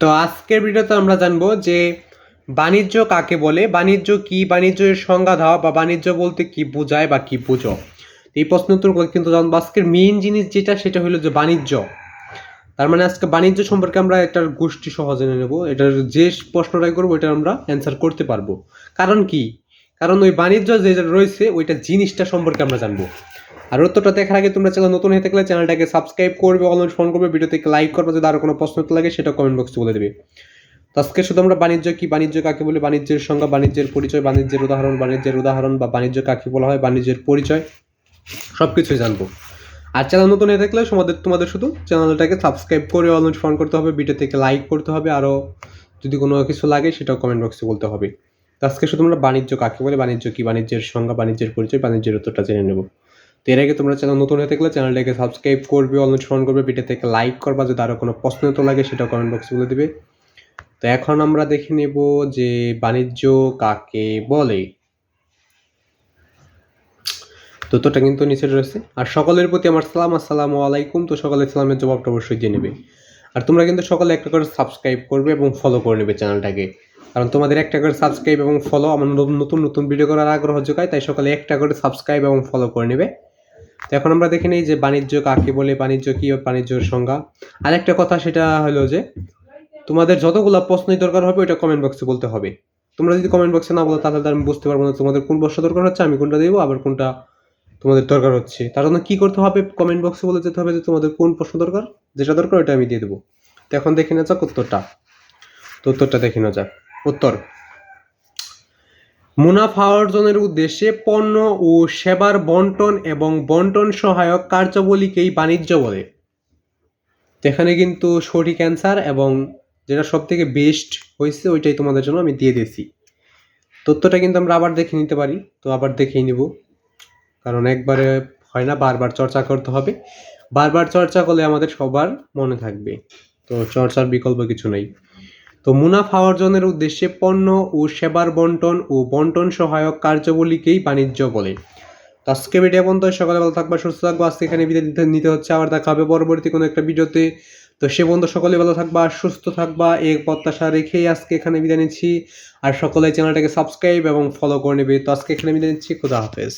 তো আজকের ভিডিওতে আমরা জানব যে বাণিজ্য কাকে বলে? বাণিজ্য কি? বাণিজ্যের সংজ্ঞা দেওয়া বা বাণিজ্য বলতে কি বোঝায় বা কি বুঝো? এই প্রশ্ন উত্তর করে কিন্তু জানব আজকের মেইন জিনিস যেটা, সেটা হলো যে বাণিজ্য। তার মানে আজকে বাণিজ্য সম্পর্কে আমরা একটা গোষ্ঠী সহ জেনে নেব। এটার যে প্রশ্নটাই করব, এটা আমরা অ্যান্সার করতে পারব। কারণ কি? কারণ ওই বাণিজ্য যেটা রয়েছে, ওইটা জিনিসটা সম্পর্কে আমরা জানব। আর উত্তরটা দেখার আগে তোমরা চ্যানেল নতুন হয়ে থাকলে চ্যানেলটাকে সাবস্ক্রাইব করবে অলরেডি ফোন করবে, ভিডিওতে লাইক করবে, যদি আরও কোনো প্রশ্ন লাগে সেটা কমেন্ট বক্সে বলে দেবে। তো আজকে শুধু আমরা বাণিজ্য কি, বাণিজ্য কাকে বলে? বাণিজ্যের সংজ্ঞা, বাণিজ্যের পরিচয়, বাণিজ্যের উদাহরণ বাণিজ্যের উদাহরণ বা বাণিজ্য কাকে বলা হয়, বাণিজ্যের পরিচয় সব কিছুই জানব। আর চ্যানেল নতুন হয়ে থাকলে তোমাদের তোমাদের শুধু চ্যানেলটাকে সাবস্ক্রাইব করে অলরেডি ফোন করতে হবে ভিডিও থেকে লাইক করতে হবে আরও যদি কোনো কিছু লাগে সেটাও কমেন্ট বক্সে বলতে হবে। তো আজকে শুধু আমরা বাণিজ্য কাকে বলে? বাণিজ্য কি? বাণিজ্যের সংজ্ঞা, বাণিজ্যের পরিচয়, বাণিজ্যের উত্তরটা জেনে নেব। এর আগে তোমরা চ্যানেল নতুন হয়ে থাকলে চ্যানেলটাকে সাবস্ক্রাইব করবে ফোন করবে ভিডিও থেকে লাইক করবা, যদি আরও কোনো প্রশ্ন তো লাগে সেটা কমেন্ট বক্সে বলে দিবে। তো এখন আমরা দেখে নেব যে বাণিজ্য কাকে বলে। তো তোটা কিন্তু নিচে রয়েছে। আর সকলের প্রতি আমার সালাম, আসসালামু আলাইকুম। তো সকলের সালামের জবাবটা অবশ্যই দিয়ে নেবে। আর তোমরা কিন্তু সকলে একটা করে সাবস্ক্রাইব করবে এবং ফলো করে নেবে চ্যানেলটাকে। কারণ তোমাদের একটা করে সাবস্ক্রাইব এবং ফলো আমার নতুন নতুন ভিডিও করার আগ্রহ যোগায়, তাই সকলে একটা করে সাবস্ক্রাইব এবং ফলো করে নেবে। তো এখন আমরা দেখে নিই যে বাণিজ্য কাকে বলে, বাণিজ্য কী, বাণিজ্যের সংজ্ঞা। আরেকটা কথা সেটা হলো যে, তোমাদের যতগুলো প্রশ্নই দরকার হবে, ওইটা কমেন্ট বক্সে বলতে হবে। তোমরা যদি কমেন্ট বক্সে না বলো, তাহলে আমি বুঝতে পারব না তোমাদের কোন প্রশ্ন দরকার হচ্ছে, আমি কোনটা দেবো, আবার কোনটা তোমাদের দরকার হচ্ছে। তার জন্য কী করতে হবে কমেন্ট বক্সে বলে যেতে হবে যে, তোমাদের কোন প্রশ্ন দরকার, যেটা দরকার ওটা আমি দিয়ে দেবো। তো এখন দেখে নেওয়া যাক উত্তরটা। তো উত্তরটা দেখে নেওয়া যাক। উত্তর। মুনাফা অর্জনের উদ্দেশ্যে পণ্য ও সেবার বন্টন এবং বন্টন সহায়ক কার্যাবলীকেই বাণিজ্য বলে। এখানে কিন্তু সঠিক অ্যান্সার এবং যেটা সব থেকে বেস্ট হয়েছে ওইটাই তোমাদের জন্য আমি দিয়ে দিয়েছি। তথ্যটা কিন্তু আমরা আবার দেখে নিতে পারি, তো আবার দেখেই নিব। কারণ একবারে হয় না, বারবার চর্চা করতে হবে। বারবার চর্চা করলে আমাদের সবার মনে থাকবে। তো চর্চার বিকল্প কিছু নেই। তো মুনাফা অর্জনের উদ্দেশ্যে পণ্য ও সেবার বন্টন ও বন্টন সহায়ক কার্যাবলীকেই বাণিজ্য বলে। তো আজকে ভিডিও পর্যন্ত, সকালে ভালো থাকবা, সুস্থ থাকব। আজকে এখানে বিদায় নিতে- নিতে হচ্ছে, আবার দেখা হবে পরবর্তী কোনো একটা ভিডিওতে। তো সে পর্যন্ত সকলে ভালো থাকবা, সুস্থ থাকবা, এই প্রত্যাশা রেখেই আজকে এখানে বিদায় নিচ্ছি। আর সকলে চ্যানেলটাকে সাবস্ক্রাইব এবং ফলো করে নেবে। তো আজকে এখানে বিদায় নিচ্ছি, খুদা হাফেজ।